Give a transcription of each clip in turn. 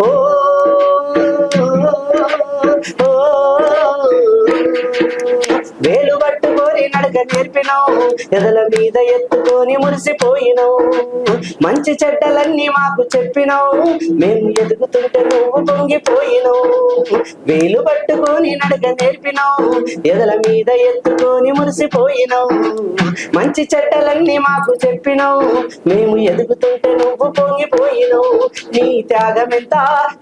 ఓ వేలు నడక నేర్పినావు. ఎదల మీద ఎత్తుకొని మురిసిపోయినావు. మంచి చెడ్డలన్నీ మాకు చెప్పినావు. మేము ఎదుగుతుంటే నువ్వు పొంగిపోయినావు. వేలు పట్టుకొని నడక నేర్పినావు. ఎదల మీద ఎత్తుకొని మురిసిపోయినావు. మంచి చెడ్డలన్నీ మాకు చెప్పినావు. మేము ఎదుగుతుంటే నువ్వు పొంగిపోయినావు. నీ త్యాగమెంత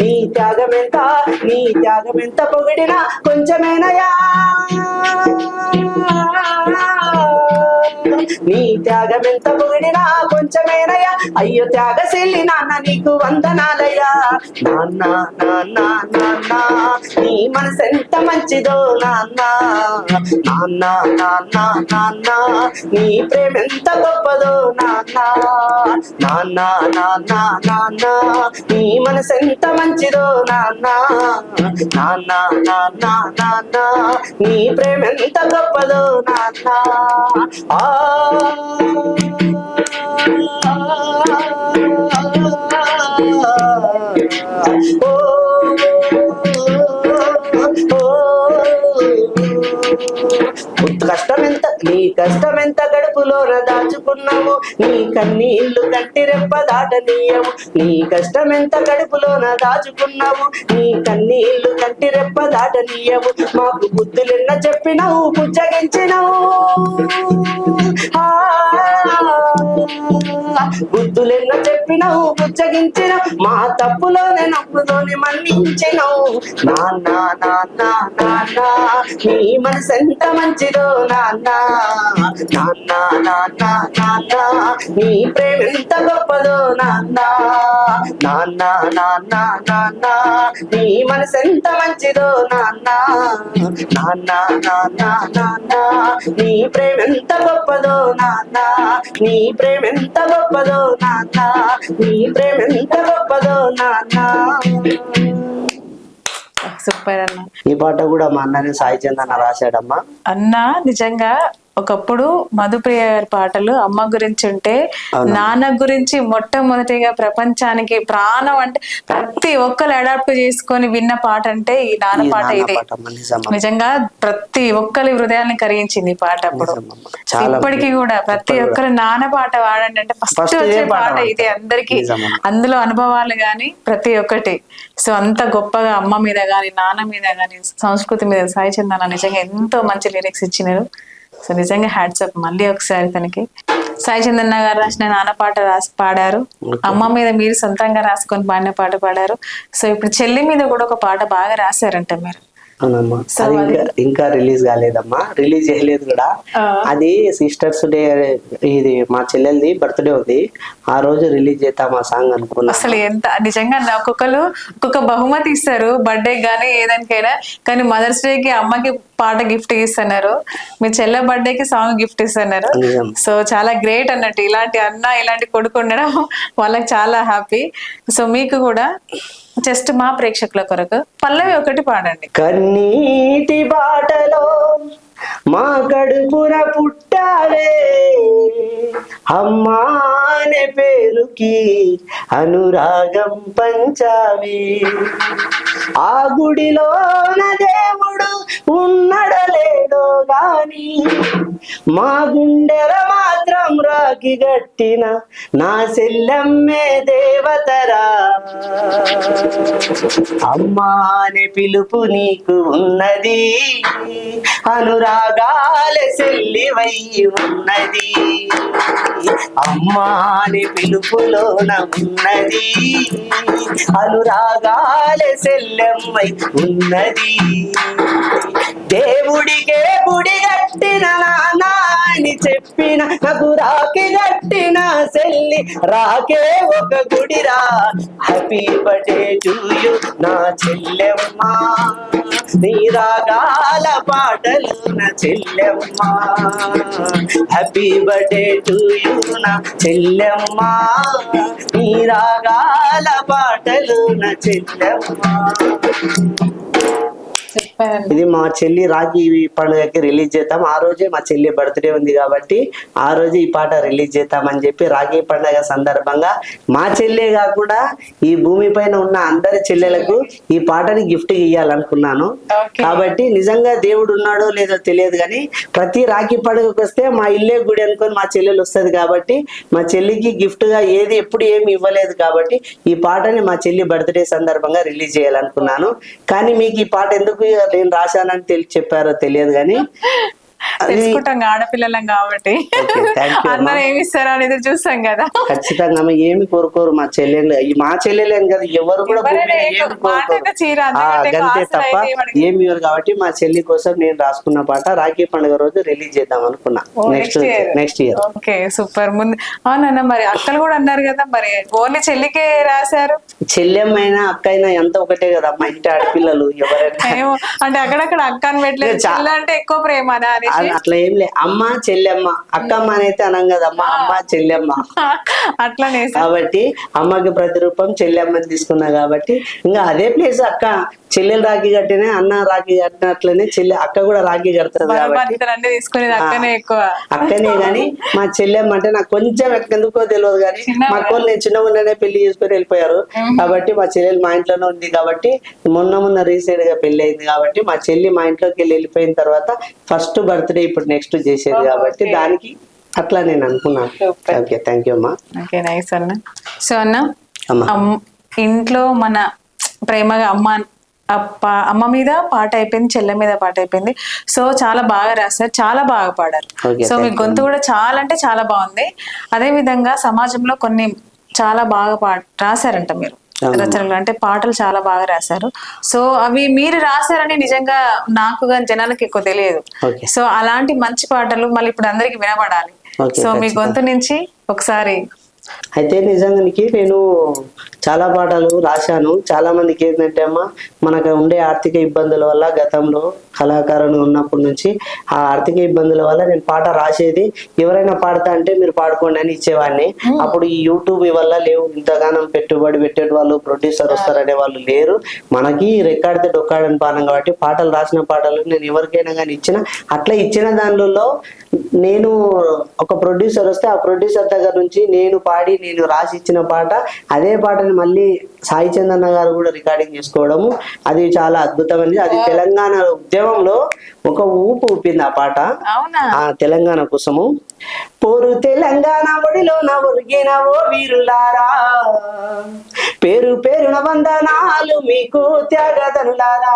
నీ త్యాగమెంత నీ త్యాగమెంత పొగిడినా కొంచెమేనయా? Wow. నీ త్యాగమెంత పొగిడినా కొంచెమేనయ్యా. అయ్యో త్యాగశీలి నాన్న నీకు వందనాలయ్యా. నాన్న నాన్న నాన్న నీ మనసు ఎంత మంచిదో నాన్న. నాన్న నాన్న నాన్న నీ ప్రేమ ఎంత గొప్పదో నాన్న. నాన్న నాన్న నాన్న నీ మనసు ఎంత మంచిదో నాన్న. నాన్న నాన్న నాన్న నీ ప్రేమ ఎంత గొప్పదో నాన్న. కష్టం ఎంత నీ కష్టం ఎంత దాచుకున్నాము దాచుకున్నావు నీ కన్నీళ్ళు కంటి రెప్ప దాటనీయవు. నీ కష్టం ఎంత కడుపులోన దాచుకున్నావు. నీ కన్నీళ్ళు కంటి రెప్ప దాటనీయవు. మాకు బుద్ధులెన్న చెప్పినావు పుచ్చగించినావు. బుద్ధులెన్న చెప్పినవు పుచ్చగించిన మా తప్పులోనే నప్పులోనే మన్నించినావు నాన్న నాన్న నాన్న నీ మనసు ఎంత మంచిదో నాన్న నాన్న నాన్న నాన్న నీ ప్రేమ ఎంత గొప్పదో నాన్న నాన్న నాన్న నాన్న నీ మనసు ఎంత మంచిదో నాన్న నాన్న నాన్న నాన్న నీ ప్రేమ ఎంత గొప్పదో నాన్న నీ ప్రేమ ఎంత గొప్పదో నాన్న నీ ప్రేమ ఎంత గొప్పదో నాన్న. సూపర్ అన్న. ఈ పాట కూడా మా అన్నని సాయి చందన్న రాశాడమ్మా. అన్న నిజంగా ఒకప్పుడు మధుప్రియ గారి పాటలు అమ్మ గురించి ఉంటే నాన్న గురించి మొట్టమొదటిగా ప్రపంచానికి ప్రాణం అంటే ప్రతి ఒక్కరు అడాప్ట్ చేసుకొని విన్న పాట అంటే ఈ నాన్న పాట ఇదే. నిజంగా ప్రతి ఒక్కరి హృదయాన్ని కరిగించింది ఈ పాట అప్పుడు. ఇప్పటికీ కూడా ప్రతి ఒక్కరు నాన్న పాట వాడండి అంటే ఫస్ట్ వచ్చే పాట ఇదే. అందరికి. అందులో అనుభవాలు గాని ప్రతి ఒక్కటి. సో అంత గొప్పగా అమ్మ మీద గాని నాన్న మీద గాని సంస్కృతి మీద సాయి చందన నిజంగా ఎంతో మంచి లిరిక్స్ ఇచ్చినారు. సో నిజంగా హ్యాట్సప్ మళ్ళీ ఒకసారి తనకి. సాయి చందన్న గారు రాసిన నాన్న పాట రాసి పాడారు. అమ్మ మీద మీరు సొంతంగా రాసుకొని పాడిన పాట పాడారు. సో ఇప్పుడు చెల్లి మీద కూడా ఒక పాట బాగా రాశారంట మీరు. అవునమ్మా. అది ఇంకా ఇంకా రిలీజ్ కాలేదమ్మా. రిలీజ్ చేయలేదు కూడా. అది సిస్టర్స్ డే ఇది మా చెల్లెల్ది బర్త్డే ఉంది. ఆ రోజు రిలీజ్ చేద్దాం ఆ సాంగ్ అనుకున్నా. అసలు ఎంత నిజంగా ఒక్కొక్కరు ఒక్కొక్క బహుమతి ఇస్తారు. బర్త్డే గానీ ఏదానికైనా. కానీ మదర్స్ డే కి అమ్మకి పాట గిఫ్ట్ ఇస్తున్నారు. మీ చెల్లె బర్త్డే కి సాంగ్ గిఫ్ట్ ఇస్తున్నారు. సో చాలా గ్రేట్ అన్నట్టు. ఇలాంటి అన్న ఇలాంటి కొడుకు ఉండడం వాళ్ళకి చాలా హ్యాపీ. సో మీకు కూడా జస్ట్ మా ప్రేక్షకుల కొరకు పల్లవి ఒకటి పాడండి. కన్నీటి బాటలో మా కడుపున పుట్టావే అమ్మానే పేరుకి అనురాగం పంచావే. ఆ గుడిలోన దేవుడు ఉన్నాడు. గాని మా గుండెల మాత్రం రాగి గట్టిన నా సెల్లమ్మే దేవతరా. అమ్మా అనే పిలుపు నీకు ఉన్నది. అనురాగాల సెల్లివై ఉన్నది. అమ్మా అనే పిలుపులోన ఉన్నది. అనురాగాల సెల్లెమ్మై ఉన్నది. దేవుడికే గుడి కట్టిన నాన్న అని చెప్పిన నాకు రాకి గట్టిన సెల్లి రాకే ఒక గుడిరా. హ్యాపీ బర్త్డే టు యు నా చెల్లెమ్మ. నీ రాగాల పాటలు నా చెల్లెమ్మ. హ్యాపీ బర్త్డే టు యు నా చెల్లెమ్మ. నీ రాగాల పాటలు నా చెల్లెమ్మ. ఇది మా చెల్లి రాఖీ పండుగకి రిలీజ్ చేద్దాం. ఆ రోజే మా చెల్లి బర్త్డే ఉంది కాబట్టి ఆ రోజు ఈ పాట రిలీజ్ చేద్దామని చెప్పి రాఖీ పండుగ సందర్భంగా మా చెల్లె కాకుండా ఈ భూమి పైన ఉన్న అందరి చెల్లెలకు ఈ పాటని గిఫ్ట్ ఇవ్వాలనుకున్నాను. కాబట్టి నిజంగా దేవుడు ఉన్నాడో లేదో తెలియదు కానీ ప్రతి రాఖీ పండుగకు వస్తే మా ఇల్లే గుడి అనుకొని మా చెల్లెలు వస్తుంది కాబట్టి మా చెల్లికి గిఫ్ట్గా ఏది ఎప్పుడు ఏమి ఇవ్వలేదు కాబట్టి ఈ పాటని మా చెల్లి బర్త్డే సందర్భంగా రిలీజ్ చేయాలనుకున్నాను. కానీ మీకు ఈ పాట ఎందుకు నేను రాశానని తెలిసి చెప్పారో తెలియదు కానీ తెలుసుకుంటాం ఆడపిల్లలం కాబట్టి. అందరూ ఏమి ఇస్తారో అనేది చూస్తాం కదా. ఖచ్చితంగా ఏమి కోరుకోరు మా చెల్లెలు మా చెల్లెలేం కదా ఎవరు కూడా ఏమి తప్ప కాబట్టి మా చెల్లి కోసం నేను రాసుకున్న పాట రాఖీ పండుగ రోజు రిలీజ్ చేద్దాం అనుకున్నా. Next. Next year okay super ముందు అవునన్న మరి అక్కలు కూడా అన్నారు కదా మరి ఓన్లీ చెల్లికే రాశారు? చెల్లెమ్మైనా అక్కైనా ఎంత ఒకటే కదా అమ్మ ఇంటి ఆడపిల్లలు ఎవరైనా. అంటే అక్కడక్కడ అక్క అని పెట్టలేదు చా- చెల్లి అంటే ఎక్కువ ప్రేమనా అనేసి అ- అట్లా ఏం లే. అమ్మ చెల్లెమ్మ. అక్కమ్మ అనైతే అనం కదా అమ్మ అమ్మ చెల్లెమ్మ. అట్లనే కాబట్టి అమ్మకి ప్రతిరూపం చెల్లెమ్మని తీసుకున్నా కాబట్టి ఇంకా అదే ప్లేస్ అక్క. చెల్లెలు రాఖీ కట్టినే అన్న రాఖీ కట్టినట్లనే చెల్లె అక్క కూడా రాఖీ కడుతుంది అక్కనే గాని మా చెల్లెమ్మ అంటే నాకు కొంచెం ఎందుకో తెలియదు కానీ. మా అక్కలు నేను చిన్న ఉండనే పెళ్ళి చేసుకుని వెళ్ళిపోయారు. కాబట్టి మా చెల్లెలు మా ఇంట్లోనే ఉంది కాబట్టి మొన్న మొన్న రీసెంట్గా పెళ్ళి అయింది కాబట్టి మా చెల్లి మా ఇంట్లోకి వెళ్ళి వెళ్ళిపోయిన తర్వాత ఫస్ట్ బర్త్డే ఇప్పుడు నెక్స్ట్ చేసేది కాబట్టి. దానికి అట్లా నేను అనుకున్నాను Super. ఓకే థ్యాంక్ యూ అమ్మా ఓకే నైస్ అన్న సో అన్న ఇంట్లో మన ప్రేమగా అమ్మ అప్ప అమ్మ మీద పాట అయిపోయింది చెల్లె మీద పాట అయిపోయింది సో చాలా బాగా రాశారు చాలా బాగా పాడారు సో మీ. గొంతు కూడా చాలా అంటే చాలా బాగుంది అదే విధంగా సమాజంలో కొన్ని చాలా బాగా పా రాశారంట మీరు. రచనలు అంటే పాటలు చాలా బాగా రాశారు. సో అవి మీరు రాశారని నిజంగా నాకు కానీ జనాలకు ఎక్కువ తెలియదు. సో అలాంటి మంచి పాటలు మళ్ళీ ఇప్పుడు అందరికి వినపడాలి Okay, సో మీ. గొంతు నుంచి ఒకసారి అయితే నిజానికి నేను చాలా పాటలు రాశాను. చాలా మందికి ఏంటంటే అమ్మ మనకు ఉండే ఆర్థిక ఇబ్బందుల వల్ల గతంలో కళాకారుని ఉన్నప్పటి నుంచి ఆ ఆర్థిక ఇబ్బందుల వల్ల నేను పాట రాసేది. ఎవరైనా పాడతా అంటే మీరు పాడుకోండి అని ఇచ్చేవాడిని. అప్పుడు ఈ యూట్యూబ్ వల్ల లేవు. ఇంతగానం పెట్టుబడి పెట్టే వాళ్ళు ప్రొడ్యూసర్ వస్తారనే వాళ్ళు లేరు. మనకి రికార్డితే డొక్కాడని పానం కాబట్టి పాటలు రాసిన పాటలు నేను ఎవరికైనా కానీ ఇచ్చిన అట్లా ఇచ్చిన దానిలో నేను ఒక ప్రొడ్యూసర్ వస్తే ఆ ప్రొడ్యూసర్ దగ్గర నుంచి నేను పాడి నేను రాసి ఇచ్చిన పాట అదే పాటని మళ్ళీ సాయి చందన్న గారు కూడా రికార్డింగ్ చేసుకోవడము. అది చాలా అద్భుతమైనది అది తెలంగాణ ఉద్యమంలో ఒక ఊపు ఊపింది ఆ పాట. అవునా? ఆ తెలంగాణ కోసము. పోరు తెలంగాణ ఒడిలో నా ఒరిగిన ఓ వీరులారా. పేరు పేరున వందనాలు మీకు త్యాగదనులారా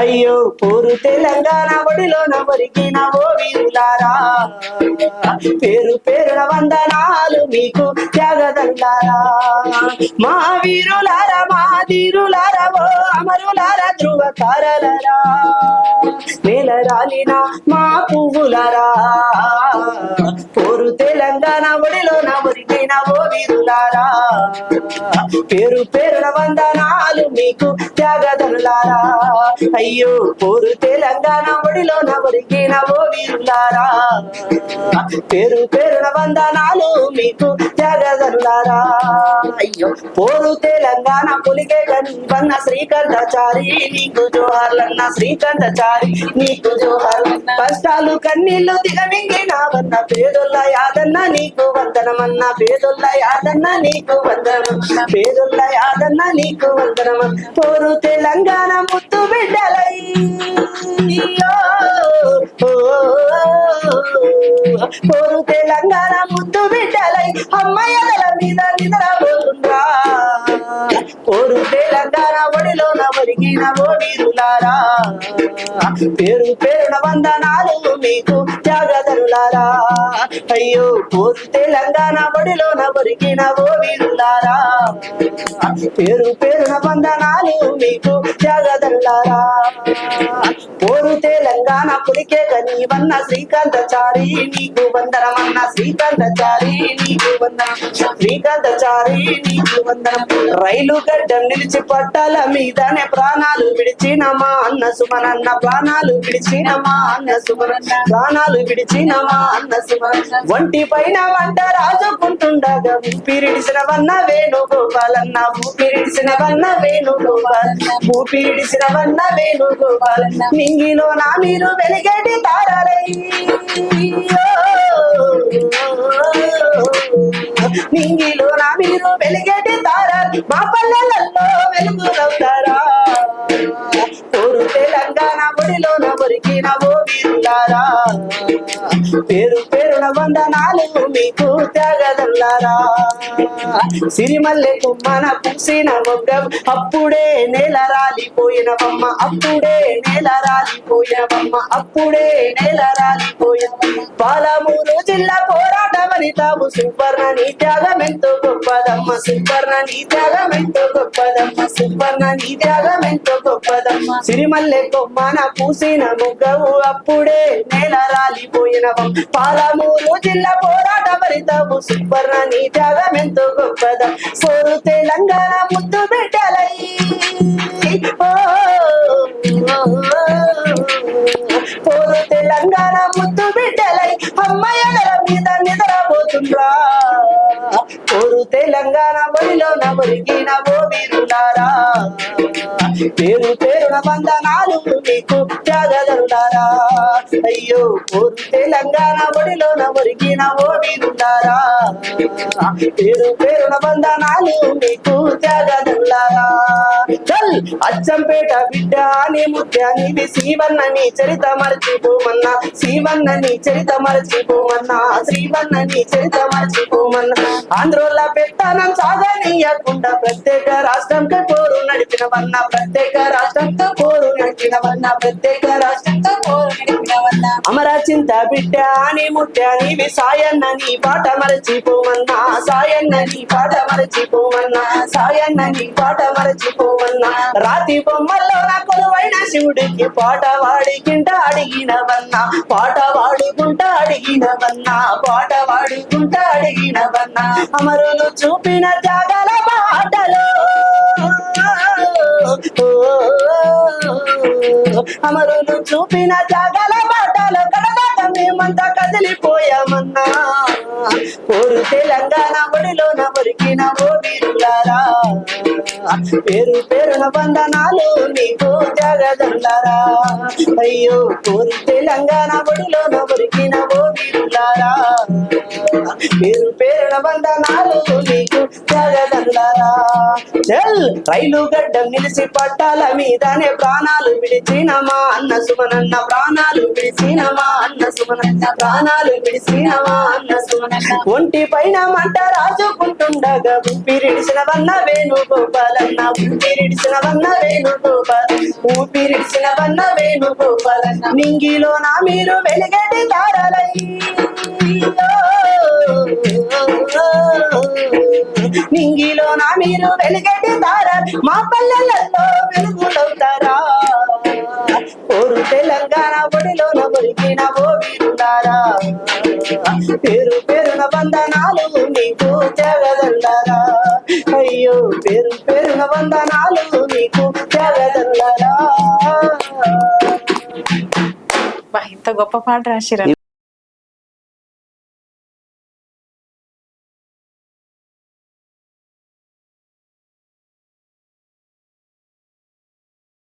అయ్యో పోరు తెలంగాణ ఒడిలో నా ఒరిగిన ఓ వీరులారా. పేరు పేరున వందనాలు మీకు త్యాగదనులారా మా వీరులారా మా అమరులార ధ్రువ తారలరా నేల రాలిన మా పువ్వులారా పోరు తెలంగాణ ఒడిలో నా ఒరిగిన ఓ వీరులారా. పేరు పేరున వందనాలు మీకు త్యాగదనులారా అయ్యో పోరు తెలంగాణ ఒడిలో నా ఒరిగిన ఓ వీరులారా. పేరు పేరున వందనాలు మీకు త్యాగదనులారా అయ్యో పోరు తెలంగాణ పులికే కన్న శ్రీకంఠచారి నీకు జోహర్లన్న శ్రీకంఠచారి నీకు జోహార్ కష్టాలు కన్నీళ్ళు దిగమింగినావన్న పేదొల్ల యాదన్న నీకు వందనమన్న పేదొల్ల యాదన్న నీకు వందనం. పేదొల్ల యాదన్న నీకు వందనమన్న. పోరు తెలంగాణ ముత్తు బిడ్డలై. పోరు తెలంగాణ ముద్దు బిడ్డలై. అమ్మాయి మీద నిద్రపోతుండ్రా పోరు తెలంగాణ ఒడిలో నవరిగిన ఓ వీరులారా. పేరు పేరున వందనాలు మీకు. వీరులారా అయ్యో పోరు తెలంగాణ బడిలోన బరికిన ఓ వీరులారా పేరు పేరున వందనాలు మీకు త్యాగదల్లారా పోరు తెలంగాణ పులికే కనీవన్న శ్రీకాంతచారి నీకు వందనమన్న శ్రీకాంతచారి నీకు వందనం శ్రీకాంతచారి నీకు వందనం. రైలు గడ్డం నిలిచి పట్టాల మీదనే ప్రాణాలు విడిచినమా అన్న సుమనన్న ప్రాణాలు విడిచినమా అన్న సుమనన్న ప్రాణాలు విడిచినమా ఒంటి పైన వంట రాజుకుంటుండగా ఊపిరిడిసిన వన్న వేణుగోపాలన్న ఊపిరిడిసిన వన్న వేణుగోపాలన్న ఊపిరిడిసిన వన్న వేణుగోపాలన్న మింగిలో నా మీరు వెలిగేటి తారాలై. మింగిలో నా మీరు వెలిగేటి తారాలు మా పల్లెలలో వెలుగులవుతారా? కోరు తెలంగాణ మురికి నా ఓ వీరులారా పేరు పేరున వందనాలు మీకు త్యాగదల్లారా సిరిమల్లె కుమ్మన పూసిన మొగ్గం అప్పుడే నేల రాలిపోయినవమ్మ అప్పుడే నేల రాలిపోయినవమ్మ అప్పుడే నేల రాలిపోయిన పాలమూరు జిల్లా పోరాట తాము సుబ్బర్ణ నీ త్యాగం ఎంతో గొప్పదమ్మ సుబ్బర్ణ నీ త్యాగం ఎంతో గొప్పదమ్మ సుబ్బర్ణ నీ త్యాగం ఎంతో గొప్పదమ్మ. సిరిమల్లె కొమ్మన పూసిన మొగ్గవు అప్పుడే నేల రాలిపోయినవం పాలమూరు జిల్లా పోరాట ఫలితము. సుబ్బర్ణ నీ త్యాగం ఎంతో గొప్పద. సోరు తెలంగాణ ముద్దు బిడ్డలై. పోరు తెలంగాణ ముద్దు బిడ్డలై. అమ్మాయిల మీద నిద్రపోతుండ్రా. పోరు తెలంగాణ బడిలో నవరిగిన ఓ వీరులారా. పేరు పేరున వందనాలు మీకు త్యాగదరులారా. అయ్యో పోరు తెలంగాణ బడిలో నవరిగిన ఓ పేరు పేరున వందనాలు మీకు త్యాగదరులారా. చల్ అచ్చంపేట బిడ్డ అని ముత్యాని శ్రీవన్న నీ చరిత మరచిపోమన్నా. శ్రీవన్న నీ చరిత మరచిపోమన్నా. శ్రీవన్న నీ చరిత మరచిపోమన్నా. ఆంధ్రోల పెత్తనం సాగనీయకుండా ప్రత్యేక రాష్ట్రంతో పోరు నడిపినవన్నా. ప్రత్యేక రాష్ట్రంతో పోరు నడిపినవన్నా ప్రత్యేక రాష్ట్రంతో పోరు నడిపినవన్నా. అమర చింత బిడ్డ అని నీవి సాయన్న నీ పాట మరచిపోమన్నా సాయన్న నీ పాట మరచిపోమన్నా సాయన్న నీ పాట మరచిపోమన్నా రాతి బొమ్మల్లో నా కొలువైన శివుడికి పాట వాడికింట అడిగినవన్నా. పాట వాడుకుంట అడిగినవన్నా. పాట వాడుకుంట అడిగినవన్నా. అమరులు చూపిన త్యాగాల పాటలో అమరులు చూపిన జాగల బాటలో కడదాకా మేమంతా కదిలిపోయామన్నా. పోరు తెలంగాణ ఒడిలోన ఒరికిన ఓ వీరులారా. పేరు పేరున వందనాలు నీకు జగదండరా. అయ్యో కోరి తెలంగాణ బడిలో ఒరికిన ఓ పేరు పేరున వందనాలు నీకు జగదండరా. చల్ రైలు గడ్డం నిలిచి పట్టాల మీదనే ప్రాణాలు విడిచిన మా అన్న సుమనన్న ప్రాణాలు విడిచిన మా అన్న సుమనన్న ప్రాణాలు విడిచిన మా అన్న ఒంటి పైన మంట రాజుకుంటుండగా ఊపిరిడిసిన వన్న వేణు గోపాలన్న ఊపిరిడిసిన వన్న వేణు గోపాల ఊపిరిడిసిన వన్న వేణు గోపాలన్న నింగిలో నా మీరు వెలిగేటి తారలై. నింగిలో నా మీరు వెలిగేటి తార మా పల్లెలలో వెలుగులవుతారా? ఓరు తెలంగాణ ఒడిలోన ఒరిగిన ఓ వీరులారా? పేరు వందనాలు నీకు జగదల్లారా అయ్యో పేరు పేరున వందనాలు నీకు జగదల్లారా ఇంత గొప్ప పాట రాసిరా.